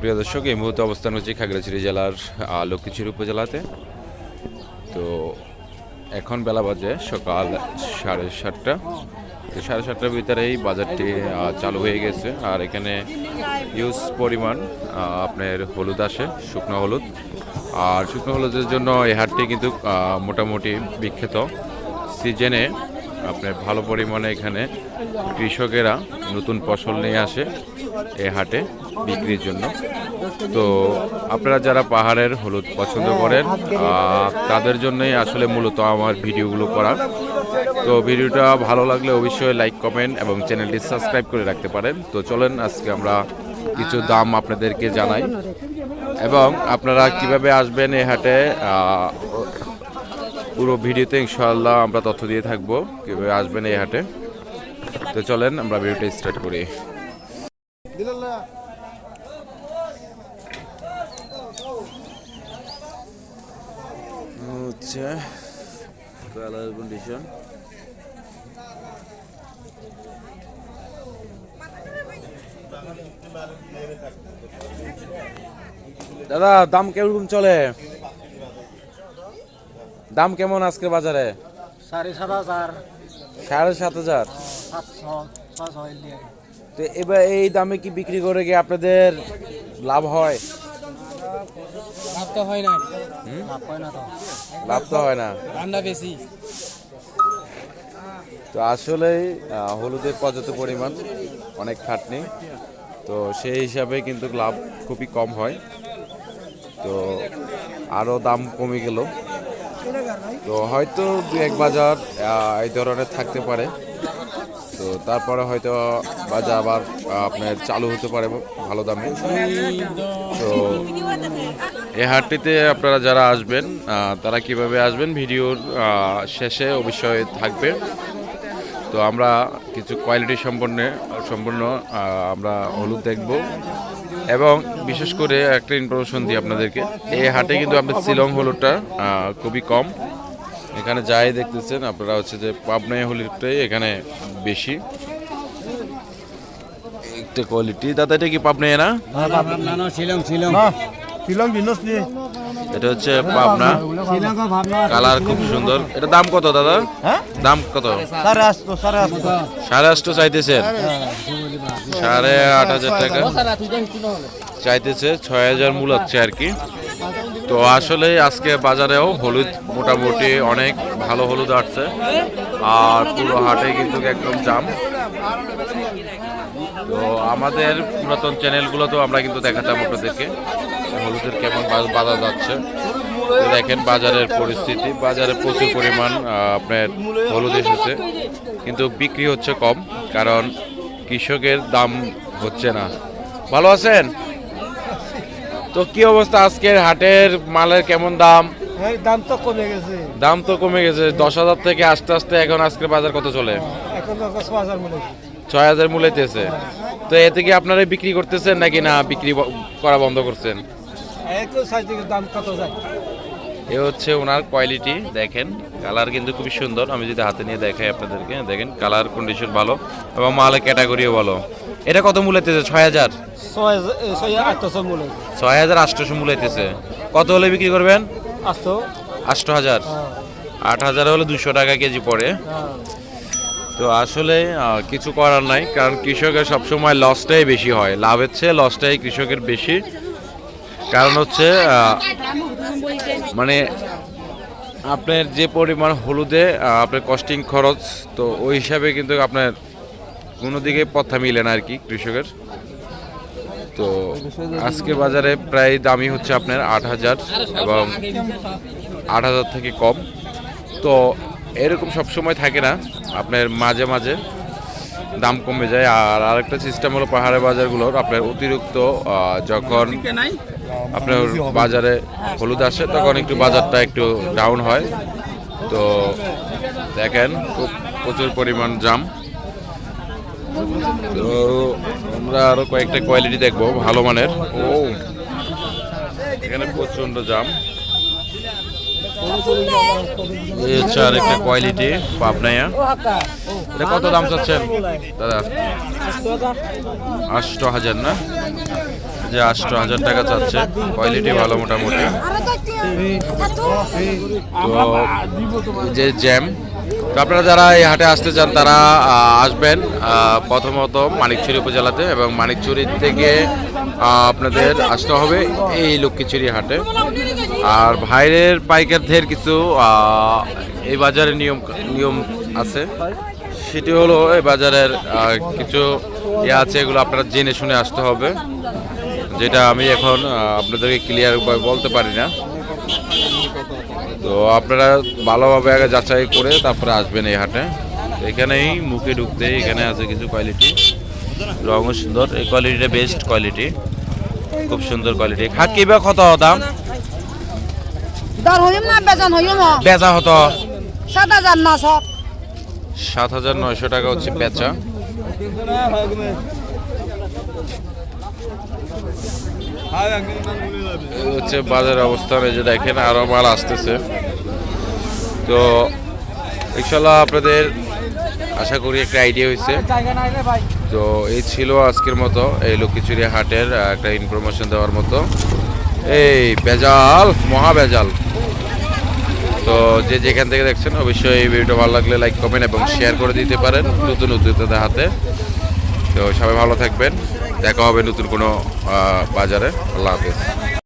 প্রিয় দর্শক, এই মুহূর্তে অবস্থান হচ্ছে খাগড়াছড়ি জেলার লক্ষ্মীছড়ি উপজেলাতে। তো এখন বেলা বাজে সকাল সাড়ে সাতটা। তো সাড়ে সাতটার ভিতরে এই বাজারটি চালু হয়ে গেছে। আর এখানে ইউজ পরিমাণ আপনার হলুদ আসে, শুকনো হলুদ। আর শুকনো হলুদের জন্য এই হাটটি কিন্তু মোটামুটি বিখ্যাত। সিজনে আপনার ভালো পরিমাণে এখানে কৃষকেরা নতুন ফসল নিয়ে আসে এই হাটে বিক্রির জন্য। তো আপনারা যারা পাহাড়ের হলুদ পছন্দ করেন তাদের জন্যই আসলে মূলত আমার ভিডিওগুলো করা। তো ভিডিওটা ভালো লাগলে অবশ্যই লাইক কমেন্ট এবং চ্যানেলটি সাবস্ক্রাইব করে রাখতে পারেন। তো চলেন, আজকে আমরা কিছু দাম আপনাদেরকে জানাই। এবং আপনারা কীভাবে আসবেন এই হাটে? পুরো ভিডিওতে ইনশাআল্লাহ আমরা তথ্য দিয়ে থাকব, কীভাবে আসবেন এই হাটে। তো চলেন, আমরা ভিডিওটা স্টার্ট করি। দাদা, দাম কেমন চলে? দাম কেমন আজকে বাজারে? সাড়ে সাত হাজার। সাড়ে সাত হাজার? তো এবার এই দামে কি বিক্রি করে কি আপনাদের লাভ হয়? লাভ তো হয় না লাভ তো হয় না। ঠান্ডা বেশি। তো আসলেই হলুদের পর্যাপ্ত পরিমাণ অনেক খাটনি। তো সেই হিসাবে কিন্তু লাভ খুবই কম হয়। তো আরও দাম কমে গেল। তো হয়তো দু এক বাজার এই ধরনের থাকতে পারে। তো তারপরে হয়তো বাজার আবার আপনার চালু হতে পারে ভালো দামে। তো এই হাটটিতে আপনারা যারা আসবেন তারা কীভাবে আসবেন ভিডিওর শেষে অবশ্যই থাকবে। তো আমরা কিছু কোয়ালিটি সম্পন্ন, সম্পূর্ণ আমরা হলুদ দেখব। এবং বিশেষ করে একটা ইনফরমেশন দিই আপনাদেরকে এই হাটে কিন্তু আপনার শিলং হলুদটা আহ, খুবই কম। এখানে যাই দেখতেছেন আপনারা হচ্ছে যে পাবনাই হলুদটাই এখানে বেশি। একটা কোয়ালিটি দাদা এটা কি পাবনাই না? না না শিলং শিলং। শিলং। এটা হচ্ছে পাবনা। কালার খুব সুন্দর। এটা দাম কত দাদা? হ্যাঁ? দাম কত? সাড়ে আটশো আটশো। সাড়ে চাইতেছেন সাড়ে আট হাজার টাকা। চাইতেছে ছয় হাজার মূল হচ্ছে আর কি। তো আসলে আজকে বাজারেও হলুদ মোটামুটি অনেক ভালো হলুদ আসছে। আর পুরো হাটে কিন্তু একদম জাম তো আমাদের পুরাতন চ্যানেলগুলোতেও আমরা কিন্তু দেখাতাম আপনাদেরকে। হলুদের কেমন বাজার যাচ্ছে? দেখেন বাজারের পরিস্থিতি। বাজারে প্রচুর পরিমাণ আপনার হলুদ এসেছে। কিন্তু বিক্রি হচ্ছে কম কারণ কৃষকের দাম হচ্ছে না। ভালো আছেন? তো কি অবস্থা আজকের হাটের? মালের কেমন দাম? দাম তো কমে গেছে। দাম তো কমে গেছে। দশ হাজার থেকে আস্তে আস্তে এখন আজকের বাজার কত চলে। ছয় হাজার মূল্যতেছে তো এতে কি আপনারা বিক্রি করতেছেন নাকি না বিক্রি করা বন্ধ করছেন? দাম কত যায়? এ হচ্ছে ওনার কোয়ালিটি দেখেন। কালার কিন্তু খুবই সুন্দর। আমি যদি হাতে নিয়ে দেখাই আপনাদেরকে দেখেন কালার কন্ডিশন ভালো এবং মালের ক্যাটাগরিও ভালো। এটা কত ছয় হাজার? ছয় হাজার ছয় হাজার আটশোশো মূল্যতেছে কত হলে বিক্রি করবেন? আটশো। হাজার। হ্যাঁ, আট হাজার হলে দুশো টাকা কেজি পড়ে। হ্যাঁ। তো আসলে কিছু করার নাই কারণ কৃষকের সবসময় লসটাই বেশি হয়। লাভের চেয়ে লসটাই কৃষকের বেশি। কারণ হচ্ছে মানে আপনার যে পরিমাণ হলুদে আপনার কস্টিং খরচ, তো ওই হিসাবে কিন্তু আপনার কোনো দিকে পথা মিলে না আর কি কৃষকের। তো আজকে বাজারে প্রায় দামই হচ্ছে আপনার আট হাজার এবং আট হাজার থেকে কম। তো এরকম সব সময় থাকে না, আপনার মাঝে মাঝে। দাম কমে যায়। আর আরেকটা সিস্টেম হলো পাহাড়ের বাজারগুলোর। আপনার অতিরিক্ত যখন আপনার বাজারে হলুদ আসে, তখন একটু বাজারটা একটু ডাউন হয়। তো দেখেন, খুব প্রচুর পরিমাণ জাম। তো আমরা আরও কয়েকটা কোয়ালিটি দেখব, ভালো মানের। ও, এখানে প্রচণ্ড জাম। এই হচ্ছে একটা কোয়ালিটি পাবনাইয়া। এটা কত দাম চাচ্ছেন? দাদা আষ্ট হাজার না? যে আটশো হাজার টাকা চাচ্ছে। কোয়ালিটি ভালো মোটামুটি। তো যে জ্যাম, তো আপনারা যারা এই হাটে আসতে চান, তারা আসবেন প্রথমত মানিকচুরি উপজেলাতে এবং মানিকচুরি থেকে আপনাদের আসতে হবে এই লক্ষ্মীচুরি হাটে। আর বাইরের পাইকারদের কিছু এই বাজারের নিয়ম নিয়ম আছে। সেটি হলো এই বাজারের কিছু ইয়ে আছে, এগুলো আপনারা জেনে শুনে আসতে হবে। যেটা আমি এখন আপনাদেরকে ক্লিয়ার বলতে পারি না। তো আপনারা ভালোভাবে আগে যাচাই করে তারপরে আসবেন এই হাটে। এখানেই মুখে ঢুকতে এখানে আছে কিছু কোয়ালিটি রঙও সুন্দর। এই কোয়ালিটিটা বেস্ট কোয়ালিটি খুব সুন্দর কোয়ালিটি খাকি বা কত দাম? দর হইম না বেজন হইম বেচা হতো সাত হাজার না সব সাত হাজার নয়শো টাকা হচ্ছে বেচা। হচ্ছে বাজার অবস্থান, এই যে দেখেন আরও মাল আসতেছে। তো ইনশাল্লাহ আপনাদের আশা করি একটা আইডিয়া হয়েছে। তো এই ছিল আজকের মতো, এই লক্ষ্মীচুরি হাটের একটা ইনফরমেশন দেওয়ার মতো। এই বেজাল, মহা বেজাল। তো যে যেখান থেকে দেখছেন, অবশ্যই এই ভিডিওটা ভালো লাগলে লাইক কমেন্ট এবং শেয়ার করে দিতে পারেন নতুন উদ্যোক্তাদের হাতে। তো সবাই ভালো থাকবেন। দেখা হবে নতুন কোনো বাজারে। আল্লাহ হাফেজ।